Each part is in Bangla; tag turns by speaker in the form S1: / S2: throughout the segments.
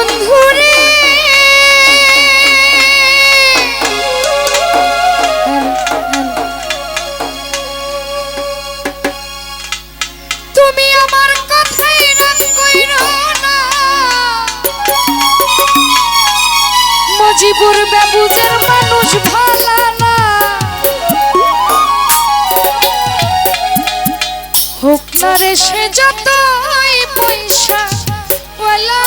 S1: বন্ধুরে। তুমি আমার কথাই রাগ কইরো না। মজিবুর বাবুজার মানুষ ভালা না। হোক না রে সে যতই পয়সা ওলা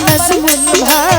S1: নজমুল ভাই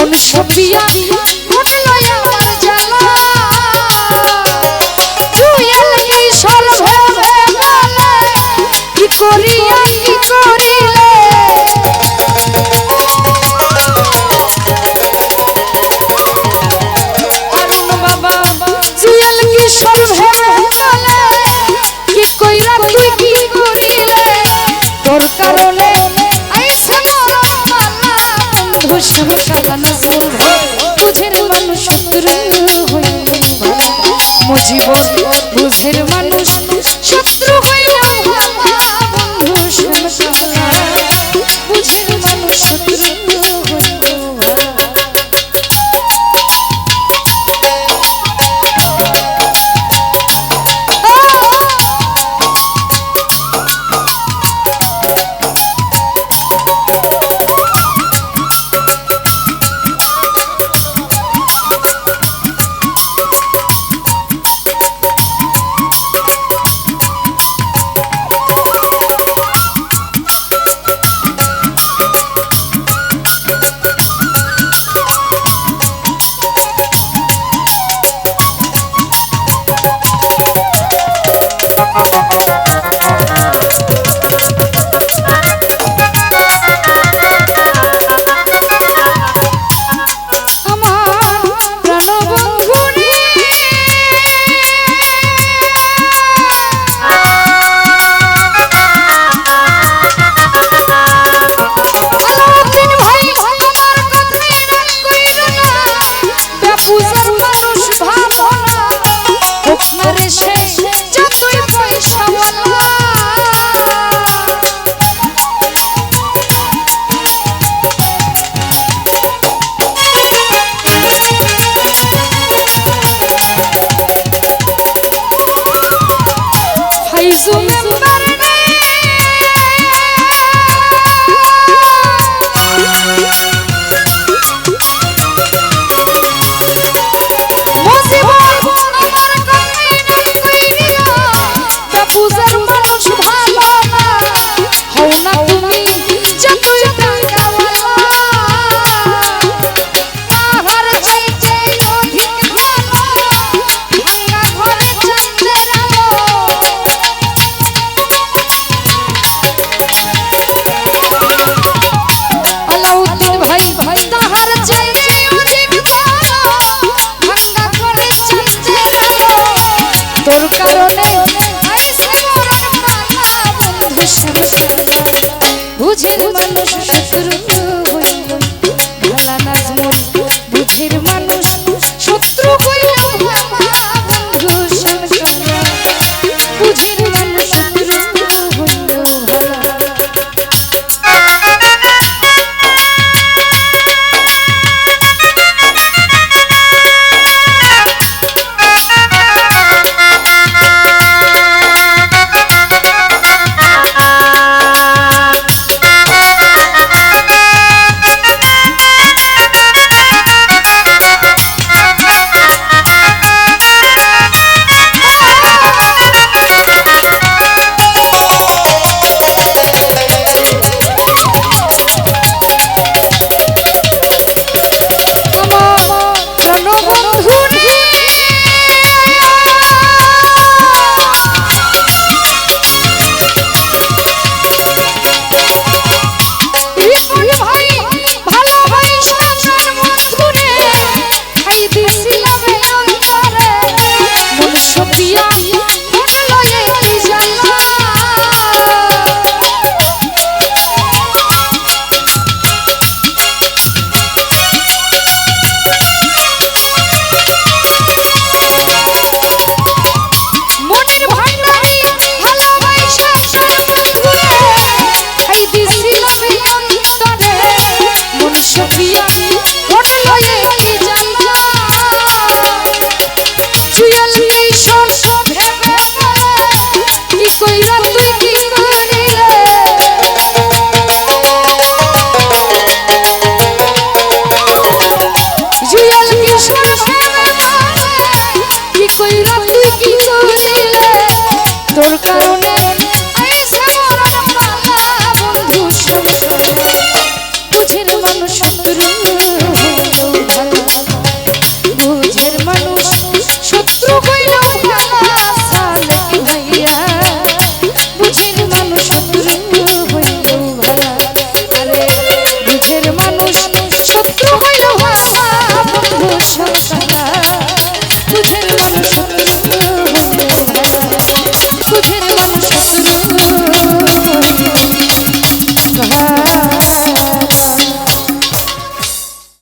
S1: মনে সফিয়া চুল সাজানো জীবন বুঝের